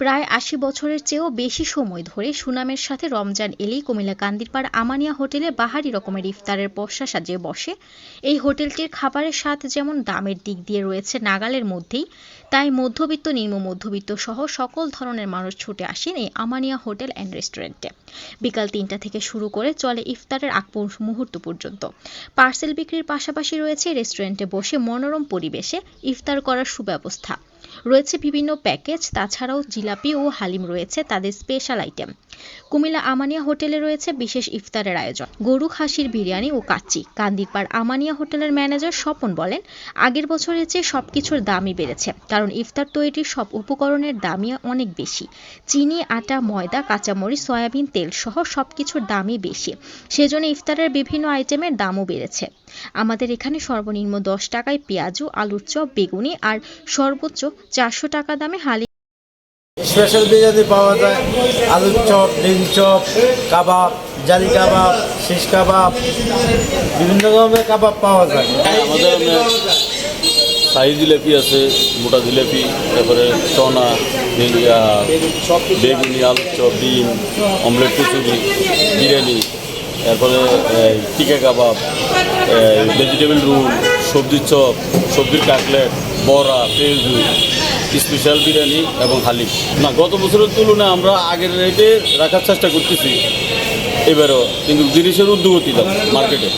প্রায় আশি বছরের চেয়েও বেশি সময় ধরে সুনামের সাথে রমজান এলেই কুমিল্লা কান্দিরপাড় আমানিয়া হোটেলে বাহারি রকমের ইফতারের পসরা সাজিয়ে বসে। এই হোটেলটির খাবারের স্বাদ যেমন দামের দিক দিয়ে রয়েছে নাগালের মধ্যেই, তাই মধ্যবিত্ত, নিম্ন মধ্যবিত্ত সহ সকল ধরনের মানুষ ছুটে আসেন এই আমানিয়া হোটেল অ্যান্ড রেস্টুরেন্টে। বিকাল তিনটা থেকে শুরু করে চলে ইফতারের আগ মুহূর্ত পর্যন্ত। পার্সেল বিক্রির পাশাপাশি রয়েছে রেস্টুরেন্টে বসে মনোরম পরিবেশে ইফতার করার সুব্যবস্থা। রয়েছে বিভিন্ন প্যাকেজ তাছাড়াও জিলাপি ও হালিম রয়েছে তাদের স্পেশাল আইটেম কুমিল্লা আমানিয়া হোটেলে রয়েছে বিশেষ ইফতারের আয়োজন। গরু, খাসির বিরিয়ানি ও কাচ্চি। কান্দিরপাড় আমানিয়া হোটেলের ম্যানেজার স্বপন বলেন, আগের বছরের চেয়ে সবকিছুর দামই বেড়েছে, কারণ ইফতার তৈরির সব উপকরণের দামই অনেক বেশি। চিনি, আটা, ময়দা, কাঁচামরিচ, সয়াবিন, তেল সহ সবকিছুর দামই বেশি। সেজন্য ইফতারের বিভিন্ন আইটেমের দামও বেড়েছে। আমাদের এখানে সর্বনিম্ন দশ টাকায় পেঁয়াজু, আলুর চপ, বেগুনি আর সর্বোচ্চ চারশো টাকা দামে হালি স্পেশাল বিরিয়ানি পাওয়া যায়, আলুর চপ, ডিম চপ, কাবাব, জালি কাবাব শিশ কাবাব, বিভিন্ন রকমের কাবাব পাওয়া যায়। আমাদের শাহি জিলাপি আছে, মোটা জিলাপি, তারপরে চনা বেগুনি আলু চপ, ডিম, অমলেট কচুরি, বিরিয়ানি, তারপরে টিকা কাবাব ভেজিটেবল রোল সবজির চপ, সবজির কাটলেট বড়া তেলজু স্পেশাল বিরিয়ানি এবং হালিম। না, গত বছরের তুলনায় আমরা আগের রেটে রাখার চেষ্টা করতেছি। এবারও, কিন্তু জিনিসের উদ্যোগতি মার্কেটে